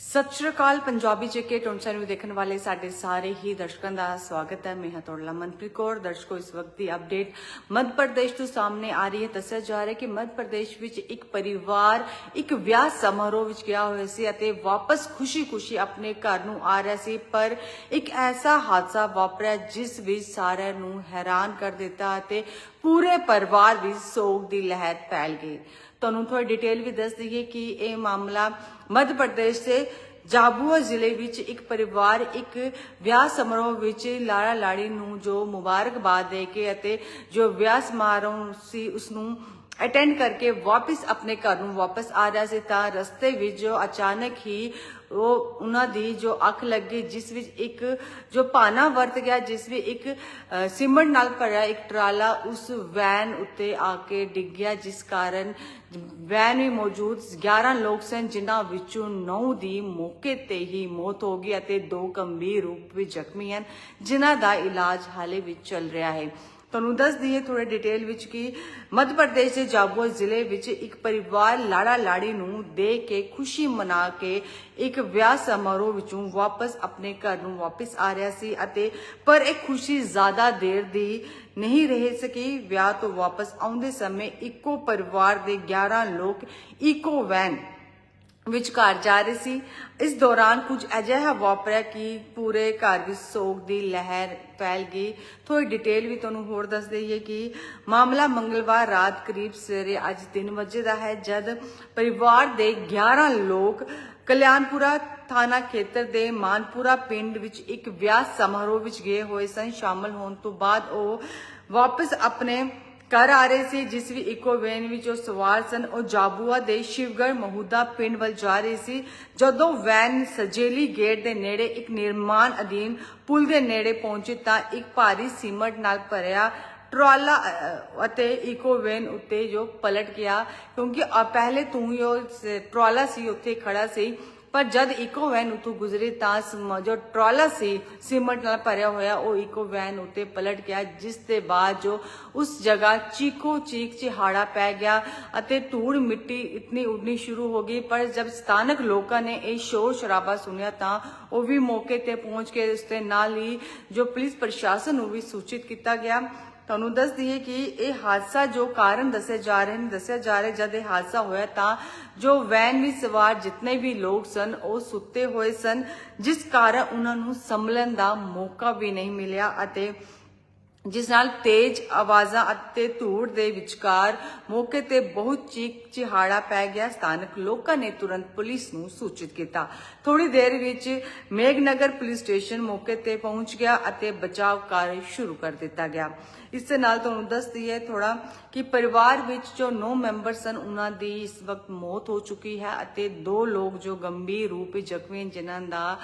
ਸਤਿ ਸ਼੍ਰੀ ਅਕਾਲ, ਪੰਜਾਬੀ ਜੇਕੇ ਟੋਨਸਾ ਨੂੰ ਦੇਖਣ ਵਾਲੇ ਸਾਡੇ ਸਾਰੇ ਹੀ ਦਰਸ਼ਕਾਂ ਦਾ ਸਵਾਗਤ ਹੈ। ਮੈਂ ਹਾਂ ਮਨਪ੍ਰੀਤ ਕੌਰ, ਦਰਸ਼ਕੋ, ਇਸ ਵਕਤ ਦੀ ਅਪਡੇਟ ਮੱਧ ਪ੍ਰਦੇਸ਼ ਤੋਂ ਸਾਹਮਣੇ ਆ ਰਹੀ ਹੈ, ਦੱਸਿਆ ਜਾ ਰਿਹਾ ਹੈ ਕਿ ਮੱਧ ਪ੍ਰਦੇਸ਼ ਵਿੱਚ ਇੱਕ ਪਰਿਵਾਰ, ਇੱਕ ਵਿਆਹ ਸਮਾਰੋਹ ਵਿੱਚ ਗਿਆ ਹੋਇਆ ਸੀ ਅਤੇ ਵਾਪਸ ਖੁਸ਼ੀ-ਖੁਸ਼ੀ ਆਪਣੇ ਘਰ ਨੂੰ ਆ ਰਿਹਾ ਸੀ, ਪਰ ਇੱਕ ਐਸਾ ਹਾਦਸਾ ਵਾਪਰਿਆ ਜਿਸ ਵਿੱਚ ਸਾਰਿਆਂ ਨੂੰ ਹੈਰਾਨ ਕਰ ਦਿੱਤਾ ਅਤੇ ਪੂਰੇ ਪਰਿਵਾਰ ਵਿੱਚ ਸੋਗ ਦੀ ਲਹਿਰ ਫੈਲ ਗਈ। ਤੁਹਾਨੂੰ ਥੋੜੀ ਡਿਟੇਲ ਵੀ ਦੱਸ ਦਈਏ ਕਿ ਇਹ ਮਾਮਲਾ ਮੱਧ ਪ੍ਰਦੇਸ਼ ਦੇ ਜਾਬੂਆ ਜ਼ਿਲ੍ਹੇ ਵਿੱਚ ਇੱਕ ਪਰਿਵਾਰ, ਇੱਕ ਵਿਆਹ ਸਮਾਰੋਹ ਵਿੱਚ ਲਾੜਾ ਲਾੜੀ ਨੂੰ ਜੋ ਮੁਬਾਰਕਬਾਦ ਦੇ ਕੇ ਅਤੇ ਜੋ ਵਿਆਹ ਸਮਾਰੋਹ ਸੀ ਉਸ ਨੂੰ ਅਟੈਂਡ ਕਰਕੇ ਵਾਪਸ ਆਪਣੇ ਘਰ ਨੂੰ ਵਾਪਸ ਆ ਰਿਹਾ ਸੀ ਤਾਂ ਰਸਤੇ ਵਿੱਚ ਜੋ ਅਚਾਨਕ ਹੀ ਉਹ ਉਹਨਾਂ ਦੀ ਜੋ ਅੱਖ ਲੱਗੀ ਜਿਸ ਵਿੱਚ ਇੱਕ ਜੋ ਪਾਣਾ ਵਰਤ ਗਿਆ ਜਿਸ ਵਿੱਚ ਇੱਕ ਅ, ਨਾਲ ਭਰਿਆ ਇੱਕ ਟਰਾਲਾ ਉਸ ਵੈਨ ਉੱਤੇ ਆ ਕੇ ਡਿੱਗ ਗਿਆ ਜਿਸ ਕਾਰਨ ਵੈਨ ਵਿੱਚ ਮੌਜੂਦ 11 ਲੋਕ ਸਨ ਜਿਨ੍ਹਾਂ ਵਿੱਚੋਂ 9 ਦੀ ਮੌਕੇ ਤੇ ਹੀ ਮੌਤ ਹੋ ਗਈ ਅਤੇ ਦੋ ਗੰਭੀਰ ਰੂਪ ਵਿੱਚ ਜ਼ਖਮੀ ਹਨ ਜਿਨ੍ਹਾਂ ਦਾ ਇਲਾਜ ਹਾਲੇ ਵਿੱਚ ਚੱਲ ਰਿਹਾ ਹੈ। ਤੁਹਾਨੂੰ ਦੱਸ ਦਈਏ ਥੋੜੇ ਡਿਟੇਲ ਵਿੱਚ ਕਿ ਮੱਧ ਪ੍ਰਦੇਸ਼ ਦੇ ਜਾਬੂਆ ਜ਼ਿਲ੍ਹੇ ਵਿੱਚ ਇੱਕ ਪਰਿਵਾਰ ਲਾੜਾ ਲਾੜੀ ਨੂੰ ਦੇਖ ਕੇ ਖੁਸ਼ੀ ਮਨਾ ਕੇ ਇੱਕ ਵਿਆਹ ਸਮਾਰੋਹ ਵਿੱਚੋਂ ਵਾਪਸ ਆਪਣੇ ਘਰ ਨੂੰ ਵਾਪਸ ਆ ਰਿਹਾ ਸੀ ਅਤੇ ਪਰ ਇਹ ਖੁਸ਼ੀ ਜ਼ਿਆਦਾ ਦੇਰ ਦੀ ਨਹੀਂ ਰਹਿ ਸਕੀ। ਵਿਆਹ ਤੋਂ ਵਾਪਸ ਆਉਂਦੇ ਸਮੇਂ ਇੱਕੋ ਪਰਿਵਾਰ ਦੇ 11 ਲੋਕ ਇੱਕੋ ਵੈਨ ਵਿਚਕਾਰ ਜਾ ਰਹੀ ਸੀ। ਇਸ ਦੌਰਾਨ ਕੁਝ ਅਜਿਹਾ ਵਾਪਰਿਆ ਕਿ ਪੂਰੇ ਘਰ ਵਿੱਚ ਸੋਗ ਦੀ ਲਹਿਰ ਫੈਲ ਗਈ। ਥੋੜੀ ਡਿਟੇਲ ਵੀ ਤੁਹਾਨੂੰ ਹੋਰ ਦੱਸ ਦਈਏ ਕਿ ਮਾਮਲਾ ਮੰਗਲਵਾਰ ਰਾਤ ਕਰੀਬ ਸਵੇਰੇ ਅੱਜ 3 ਵਜੇ ਦਾ ਹੈ, ਜਦ ਪਰਿਵਾਰ ਦੇ 11 ਲੋਕ ਕਲਿਆਣਪੁਰਾ ਥਾਣਾ ਖੇਤਰ ਦੇ ਮਾਨਪੁਰਾ ਪਿੰਡ ਵਿੱਚ ਇੱਕ ਵਿਆਹ ਸਮਾਰੋਹ ਵਿੱਚ ਗਏ ਹੋਏ ਸਨ। ਸ਼ਾਮਲ ਹੋਣ ਤੋਂ ਬਾਅਦ ਉਹ ਵਾਪਸ ਆਪਣੇ ਘਰ ਆ ਰਹੇ ਸੀ, ਜਿਸ ਵੀ ਇਕੋ ਵੈਨ ਵਿੱਚ ਉਹ ਸਵਾਰ ਸਨ। ਉਹ ਜਾਬੂਆ ਦੇ ਸ਼ਿਵਗੜ ਮਹੂਦਾ ਪਿੰਡ ਵੱਲ ਜਾ ਰਹੀ ਸੀ। ਜਦੋਂ ਵੈਨ ਸਜੇਲੀ ਗੇਟ ਦੇ ਨੇੜੇ ਇੱਕ ਨਿਰਮਾਣ ਅਧੀਨ ਪੁਲ ਦੇ ਨੇੜੇ ਪਹੁੰਚੀ ਤਾਂ ਇੱਕ ਭਾਰੀ ਸੀਮਟ ਨਾਲ ਭਰਿਆ ਟਰਾਲਾ ਅਤੇ ਇਕੋ ਵੈਨ ਉੱਤੇ ਜੋ ਪਲਟ ਗਿਆ। ਕਿਉਂਕਿ ਪਹਿਲੇ ਤੋਂ ਹੀ ਉਹ ਟਰਾਲਾ ਸੀ, ਉੱਥੇ ਖੜਾ ਸੀ। ਪਰ ਜਦ ਇਕੋ ਵੈਨ ਉਤੋਂ ਗੁਜ਼ਰੀ ਤਾਂ ਜੋ ਟਰਾਲਾ ਸੀ, ਸੀਮੈਂਟ ਨਾਲ ਭਰਿਆ ਹੋਇਆ, ਉਹ ਇਕੋ ਵੈਨ ਉੱਤੇ ਪਲਟ ਗਿਆ, ਜਿਸ ਦੇ ਬਾਅਦ ਜੋ ਉਸ ਜਗ੍ਹਾ ਚੀਕੋ ਚੀਕ ਚਿਹਾੜਾ ਪੈ ਗਿਆ ਅਤੇ ਧੂੜ ਮਿੱਟੀ ਇਤਨੀ ਉੱਡਣੀ ਸ਼ੁਰੂ ਹੋ ਗਈ। ਪਰ ਜਦ ਸਥਾਨਕ ਲੋਕਾਂ ਨੇ ਇਹ ਸ਼ੋਰ ਸ਼ਰਾਬਾ ਸੁਣਿਆ ਤਾਂ ਉਹ ਵੀ ਮੌਕੇ ਤੇ ਪਹੁੰਚ ਕੇ ਉਸ ਦੇ ਨਾਲ ਹੀ ਜੋ ਪੁਲਿਸ ਪ੍ਰਸ਼ਾਸਨ ਨੂੰ ਵੀ ਸੂਚਿਤ ਕੀਤਾ ਗਿਆ। ਤੁਹਾਨੂੰ ਦੱਸ ਦਈਏ ਕਿ ਇਹ ਹਾਦਸਾ ਜੋ ਕਾਰਨ ਦੱਸੇ ਜਾ ਰਹੇ ਨੇ, ਦੱਸਿਆ ਜਾ ਰਿਹਾ ਜਦ ਇਹ ਹਾਦਸਾ ਹੋਇਆ ਤਾਂ ਜੋ ਵੈਨ ਵਿੱਚ ਸਵਾਰ ਜਿੰਨੇ ਵੀ ਲੋਕ ਸਨ, ਉਹ ਸੁੱਤੇ ਹੋਏ ਸਨ, ਜਿਸ ਕਾਰਨ ਉਹਨਾਂ ਨੂੰ ਸੰਭਲਣ ਦਾ ਮੌਕਾ ਵੀ ਨਹੀਂ ਮਿਲਿਆ ਅਤੇ ਜਿਸ ਨਾਲ ਤੇਜ਼ ਆਵਾਜ਼ਾਂ ਅਤੇ ਧੂੜ ਦੇ ਵਿਚਕਾਰ ਮੌਕੇ ਤੇ ਬਹੁਤ ਚੀਕ ਚਿਹਾੜਾ ਪੈ ਗਿਆ। ਸਥਾਨਕ ਲੋਕਾਂ ਨੇ ਤੁਰੰਤ ਪੁਲਿਸ ਨੂੰ ਸੂਚਿਤ ਕੀਤਾ। ਥੋੜੀ ਦੇਰ ਵਿੱਚ ਮੇਘਨਗਰ ਪੁਲਿਸ ਸਟੇਸ਼ਨ ਮੌਕੇ ਤੇ ਪਹੁੰਚ ਗਿਆ ਅਤੇ ਬਚਾਅ ਕਾਰਜ ਸ਼ੁਰੂ ਕਰ ਦਿੱਤਾ ਗਿਆ। ਇਸ ਦੇ ਨਾਲ ਤੁਹਾਨੂੰ ਦੱਸ ਦਈਏ ਥੋੜਾ ਕਿ ਪਰਿਵਾਰ ਵਿੱਚ ਜੋ 9 ਮੈਂਬਰ ਸਨ, ਉਹਨਾਂ ਦੀ ਇਸ ਵਕਤ ਮੌਤ ਹੋ ਚੁੱਕੀ ਹੈ ਅਤੇ ਦੋ ਲੋਕ ਜੋ ਗੰਭੀਰ ਰੂਪ ਵਿੱਚ ਜ਼ਖਮੀ ਜਿਨ੍ਹਾਂ ਦਾ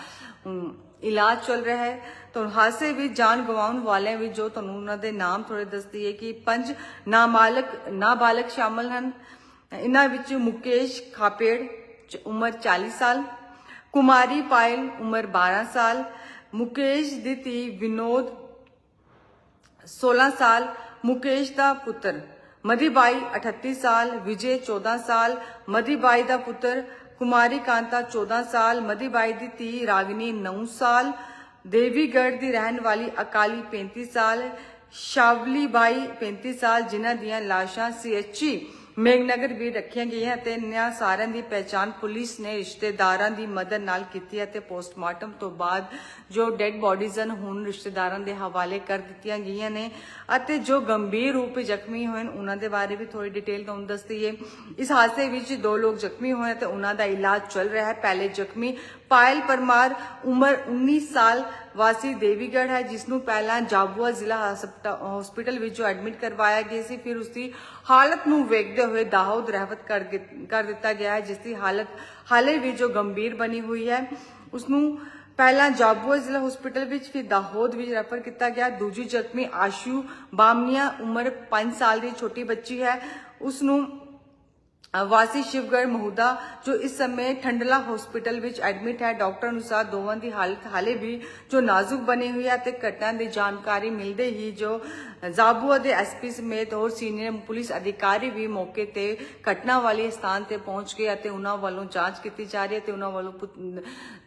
ਇਲਾਜ ਚੱਲ ਰਿਹਾ ਹੈ। ਤਾਂ ਹਾਦਸੇ ਵਿੱਚ ਜਾਨ ਗਵਾਉਣ ਵਾਲਿਆਂ ਵਿੱਚ ਜੋ ਤੁਹਾਨੂੰ ਉਹਨਾਂ ਦੇ ਨਾਮ ਥੋੜੇ ਦੱਸਦੀ ਹੈ ਕਿ ਪੰਜ ਨਾਮਾਲਕ ਨਾਬਾਲਗ ਸ਼ਾਮਲ ਹਨ। ਇਨ੍ਹਾਂ ਵਿੱਚ ਮੁਕੇਸ਼ ਖਾਪੇੜ ਉਮਰ 40 ਸਾਲ, ਕੁਮਾਰੀ ਪਾਇਲ ਉਮਰ 12 ਸਾਲ, ਮੁਕੇਸ਼ ਦੀ ਧੀ ਵਿਨੋਦ 16 ਸਾਲ, ਮੁਕੇਸ਼ ਦਾ ਪੁੱਤਰ ਮਧੀਬਾਈ 38 ਸਾਲ, ਵਿਜੇ 14 ਸਾਲ, ਮਧੀਬਾਈ ਦਾ ਪੁੱਤਰ ਕੁਮਾਰੀ ਕਾਂਤਾ 14 ਸਾਲ ਮਧੀਬਾਈ ਦੀ ਧੀ ਰਾਗਨੀ 9 ਸਾਲ, ਦੇਵੀਗੜ੍ਹ ਦੀ ਰਹਿਣ ਵਾਲੀ ਅਕਾਲੀ 35 ਸਾਲ ਸ਼ਾਵਲੀਬਾਈ 35 ਸਾਲ, ਜਿਨ੍ਹਾਂ ਦੀਆਂ ਲਾਸ਼ਾਂ ਸੀਐਚਈ ਮੇਘਨਗਰ ਵੀ ਰੱਖੀਆਂ ਗਈਆਂ ਤੇ ਇਹਨਾਂ ਸਾਰਿਆਂ ਦੀ ਪਹਿਚਾਣ ਪੁਲਿਸ ਨੇ ਰਿਸ਼ਤੇਦਾਰਾਂ ਦੀ ਮਦਦ ਨਾਲ ਕੀਤੀ ਹੈ ਪੋਸਟਮਾਰਟਮ ਤੋਂ ਬਾਅਦ ਜੋ ਡੈੱਡ ਬੋਡੀਜ਼ ਹਨ, ਹੁਣ ਰਿਸ਼ਤੇਦਾਰਾਂ ਦੇ ਹਵਾਲੇ ਕਰ ਦਿੱਤੀਆਂ ਗਈਆਂ ਨੇ ਅਤੇ ਜੋ ਗੰਭੀਰ ਰੂਪ ਵਿੱਚ ਜ਼ਖਮੀ ਹੋਏ ਨੇ ਉਹਨਾਂ ਦੇ ਬਾਰੇ ਵੀ ਥੋੜੀ ਡਿਟੇਲ ਤੁਹਾਨੂੰ ਦੱਸ ਦਈਏ। ਇਸ ਹਾਦਸੇ ਵਿੱਚ ਦੋ ਲੋਕ ਜ਼ਖਮੀ ਹੋਏ ਤੇ ਉਹਨਾਂ ਦਾ ਇਲਾਜ ਚੱਲ ਰਿਹਾ ਹੈ। ਪਹਿਲੇ ਜ਼ਖਮੀ ਪਾਇਲ ਪਰਮਾਰ, ਉਮਰ 19 ਸਾਲ ਵਾਸੀ ਦੇਵੀਗੜ ਹੈ ਜਿਸ ਨੂੰ ਪਹਿਲਾਂ ਜਾਬੂਆ ਜ਼ਿਲ੍ਹਾ ਹਸਪੀਟਲ ਵਿੱਚ ਐਡਮਿਟ ਕਰਵਾਇਆ ਗਿਆ ਸੀ। ਫਿਰ ਉਸ ਦੀ ਹਾਲਤ ਨੂੰ ਵੇਖਦੇ ਹੋਏ ਦਾਹੋਦ ਰਹਿਵਤ ਕਰ ਦਿੱਤਾ ਗਿਆ ਹੈ ਜਿਸ ਦੀ ਹਾਲਤ ਹਾਲੇ ਵੀ ਜੋ ਗੰਭੀਰ ਬਣੀ ਹੋਈ ਹੈ। ਉਸ ਨੂੰ ਪਹਿਲਾਂ ਜਾਬੂਆ ਜ਼ਿਲ੍ਹਾ ਹਸਪੀਟਲ ਵਿੱਚ, ਫਿਰ ਦਾਹੋਦ ਵਿੱਚ ਰੈਫਰ ਕੀਤਾ ਗਿਆ। ਦੂਜੀ ਜ਼ਖਮੀ ਆਸ਼ੂ ਬਾਮਨੀਆ, ਉਮਰ 5 ਸਾਲ ਦੀ ਛੋਟੀ ਬੱਚੀ ਹੈ। ਉਸ ਨੂੰ ਵਾਸੀ ਸ਼ਿਵਗੜ ਮਹੂਦਾ, ਜੋ ਇਸ ਸਮੇਂ ਠੰਡਲਾ ਹਸਪੀਟਲ ਵਿੱਚ ਐਡਮਿਟ ਹੈ। ਡਾਕਟਰ ਅਨੁਸਾਰ ਦੋਵਾਂ ਦੀ ਹਾਲਤ ਹਾਲੇ ਵੀ ਜੋ ਨਾਜ਼ੁਕ ਬਣੀ ਹੋਈ ਹੈ ਤੇ ਘਟਨਾ ਦੀ ਜਾਣਕਾਰੀ ਮਿਲਦੇ ਹੀ ਜੋ ਜ਼ਾਬੂਆ ਦੇ ਐਸਪੀ ਸਮੇਤ ਹੋਰ ਸੀਨੀਅਰ ਪੁਲਿਸ ਅਧਿਕਾਰੀ ਵੀ ਮੌਕੇ ਤੇ ਘਟਨਾ ਵਾਲੇ ਸਥਾਨ ਤੇ ਪਹੁੰਚ ਗਏ ਅਤੇ ਉਹਨਾਂ ਵੱਲੋਂ ਜਾਂਚ ਕੀਤੀ ਜਾ ਰਹੀ ਹੈ ਤੇ ਉਹਨਾਂ ਵੱਲੋਂ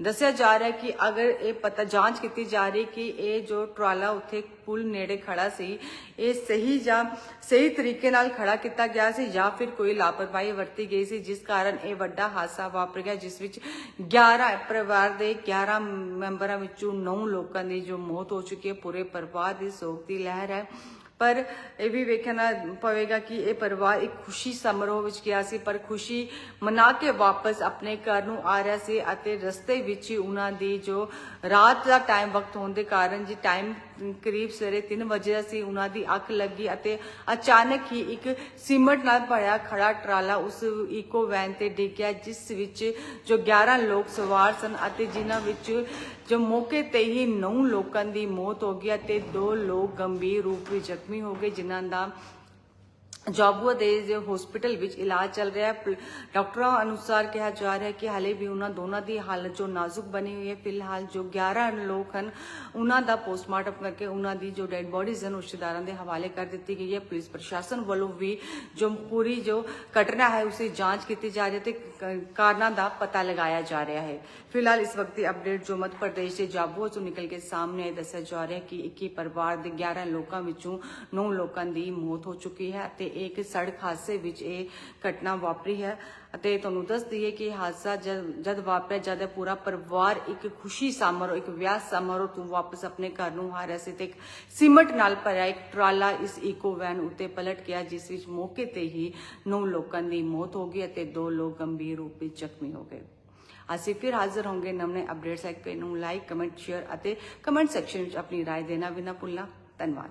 ਦੱਸਿਆ ਜਾ ਰਿਹਾ ਹੈ ਕਿ ਅਗਰ ਇਹ ਪਤਾ, ਜਾਂਚ ਕੀਤੀ ਜਾ ਰਹੀ ਕਿ ਇਹ ਜੋ ਟਰਾਲਾ ਉੱਥੇ ਪੁਲ ਨੇੜੇ ਖੜਾ ਸੀ, ਇਹ ਸਹੀ ਜਾਂ ਸਹੀ ਤਰੀਕੇ ਨਾਲ ਖੜਾ ਕੀਤਾ ਗਿਆ ਸੀ ਜਾਂ ਫਿਰ ਕੋਈ ਲਾਪਰਵਾਹੀ ਵਰਤੀ ਗਈ ਸੀ, ਜਿਸ ਕਾਰਨ ਇਹ ਵੱਡਾ ਹਾਦਸਾ ਵਾਪਰ ਗਿਆ, ਜਿਸ ਵਿੱਚ 11 ਪਰਿਵਾਰ ਦੇ 11 ਮੈਂਬਰਾਂ ਵਿੱਚੋਂ 9 ਲੋਕਾਂ ਦੀ ਜੋ ਮੌਤ ਹੋ ਚੁੱਕੀ ਹੈ, ਪੂਰੇ ਪਰਿਵਾਰ ਦੀ ਸੋਗ ਦੀ ਲਹਿਰ ਹੈ। ਪਰ ਇਹ ਵੀ ਵੇਖਣਾ ਪਵੇਗਾ ਕਿ ਇਹ ਪਰਿਵਾਰ ਇੱਕ ਖੁਸ਼ੀ ਸਮਾਰੋਹ ਵਿੱਚ ਗਿਆ ਸੀ, ਪਰ ਖੁਸ਼ੀ ਮਨਾ ਕੇ ਵਾਪਸ ਆਪਣੇ ਘਰ ਨੂੰ ਆ ਰਿਹਾ ਸੀ ਅਤੇ ਰਸਤੇ ਵਿੱਚ ਹੀ ਉਹਨਾਂ ਦੀ ਜੋ ਰਾਤ ਦਾ ਟਾਈਮ ਵਕਤ ਹੋਣ ਦੇ ਕਾਰਨ ਜੀ ਟਾਈਮ ਕਰੀਬ ਸਵੇਰੇ 3 ਵਜੇ ਦਾ ਉਹਨਾਂ ਦੀ ਅੱਖ ਲੱਗੀ ਅਤੇ ਅਚਾਨਕ ਹੀ ਇੱਕ ਸੀਮਟ ਨਾਲ ਭਰਿਆ ਖੜਾ ਟਰਾਲਾ ਉਸ ਇਕੋ ਵੈਨ ਤੇ ਡਿੱਗਿਆ, ਜਿਸ ਵਿੱਚ ਜੋ 11 ਲੋਕ ਸਵਾਰ ਸਨ ਅਤੇ ਜਿਨ੍ਹਾਂ ਵਿੱਚ ਜੋ ਮੌਕੇ ਤੇ ਹੀ 9 ਲੋਕਾਂ ਦੀ ਮੌਤ ਹੋ ਗਈ ਅਤੇ ਦੋ ਲੋਕ ਗੰਭੀਰ ਰੂਪ ਵਿੱਚ ਜ਼ਖਮੀ ਹੋ ਗਏ, ਜਿਨ੍ਹਾਂ ਦਾ ਜਾਬੂਆ ਦੇ ਜੋ ਹਸਪੀਟਲ ਵਿੱਚ ਇਲਾਜ ਚੱਲ ਰਿਹਾ ਹੈ। ਡਾਕਟਰਾਂ ਅਨੁਸਾਰ ਕਿਹਾ ਜਾ ਰਿਹਾ ਹੈ ਕਿ ਹਾਲੇ ਵੀ ਉਹਨਾਂ ਦੋਨਾਂ ਦੀ ਹਾਲਤ ਜੋ ਨਾਜ਼ੁਕ ਬਣੀ ਹੋਈ ਹੈ। ਫਿਲਹਾਲ ਜੋ 11 ਲੋਕ ਹਨ, ਉਹਨਾਂ ਦਾ ਪੋਸਟਮਾਰਟਮ ਕਰਕੇ ਉਹਨਾਂ ਦੀ ਜੋ ਡੈੱਡ ਬੋਡੀਜ਼ ਹਨ ਰਿਸ਼ਤੇਦਾਰਾਂ ਦੇ ਹਵਾਲੇ ਕਰ ਦਿੱਤੀ ਗਈ ਹੈ। ਪੁਲਿਸ ਪ੍ਰਸ਼ਾਸਨ ਵੱਲੋਂ ਵੀ ਜੋ ਪੂਰੀ ਜੋ ਘਟਨਾ ਹੈ ਉਸੇ ਜਾਂਚ ਕੀਤੀ ਜਾ ਰਹੀ ਹੈ ਤੇ ਕਾਰਨਾਂ ਦਾ ਪਤਾ ਲਗਾਇਆ ਜਾ ਰਿਹਾ ਹੈ। ਫਿਲਹਾਲ ਇਸ ਵਕਤ ਦੀ ਅਪਡੇਟ ਜੋ ਮੱਧ ਪ੍ਰਦੇਸ਼ ਦੇ ਜਾਬੂਆ ਤੋਂ ਨਿਕਲ ਕੇ ਸਾਹਮਣੇ ਦੱਸਿਆ ਜਾ ਰਿਹਾ ਹੈ ਕਿ 21 ਪਰਿਵਾਰ ਦੇ 11 ਲੋਕਾਂ ਵਿੱਚੋਂ 9 ਲੋਕਾਂ ਦੀ ਮੌਤ ਹੋ ਚੁੱਕੀ ਹੈ ਤੇ ਇੱਕ ਸੜਕ ਹਾਦਸੇ ਵਿੱਚ ਇਹ ਘਟਨਾ ਵਾਪਰੀ ਹੈ ਅਤੇ ਤੁਹਾਨੂੰ ਦੱਸ ਦਈਏ ਕਿ ਇਹ ਹਾਦਸਾ ਜਦ ਜਦ ਵਾਪਰਿਆ ਜਦ ਇਹ ਪੂਰਾ ਪਰਿਵਾਰ ਇੱਕ ਖੁਸ਼ੀ ਸਮਾਰੋਹ ਇੱਕ ਵਿਆਹ ਸਮਾਰੋਹ ਤੋਂ ਵਾਪਸ ਆਪਣੇ ਘਰ ਨੂੰ ਆ ਰਿਹਾ ਸੀ ਤੇ ਇੱਕ ਸੀਮਟ ਨਾਲ ਭਰਿਆ ਇੱਕ ਟਰਾਲਾ ਇਸ ਇਕੋ ਵੈਨ ਉੱਤੇ ਪਲਟ ਗਿਆ ਜਿਸ ਵਿੱਚ ਮੌਕੇ ਤੇ ਹੀ 9 ਲੋਕਾਂ ਦੀ ਮੌਤ ਹੋ ਗਈ ਅਤੇ 2 ਲੋਕ ਗੰਭੀਰ ਰੂਪ ਵਿੱਚ ਜ਼ਖਮੀ ਹੋ ਗਏ ਅਸੀਂ ਫਿਰ ਹਾਜ਼ਰ ਹੋਵਾਂਗੇ ਨਵੇਂ ਅਪਡੇਟਸ ਐਕ ਪੇ ਨੂੰ ਲਾਈਕ ਕਮੈਂਟ ਸ਼ੇਅਰ ਅਤੇ ਕਮੈਂਟ ਸੈਕਸ਼ਨ ਵਿੱਚ ਆਪਣੀ رائے ਦੇਣਾ ਵੀ ਨਾ ਭੁੱਲਣਾ ਧੰਨਵਾਦ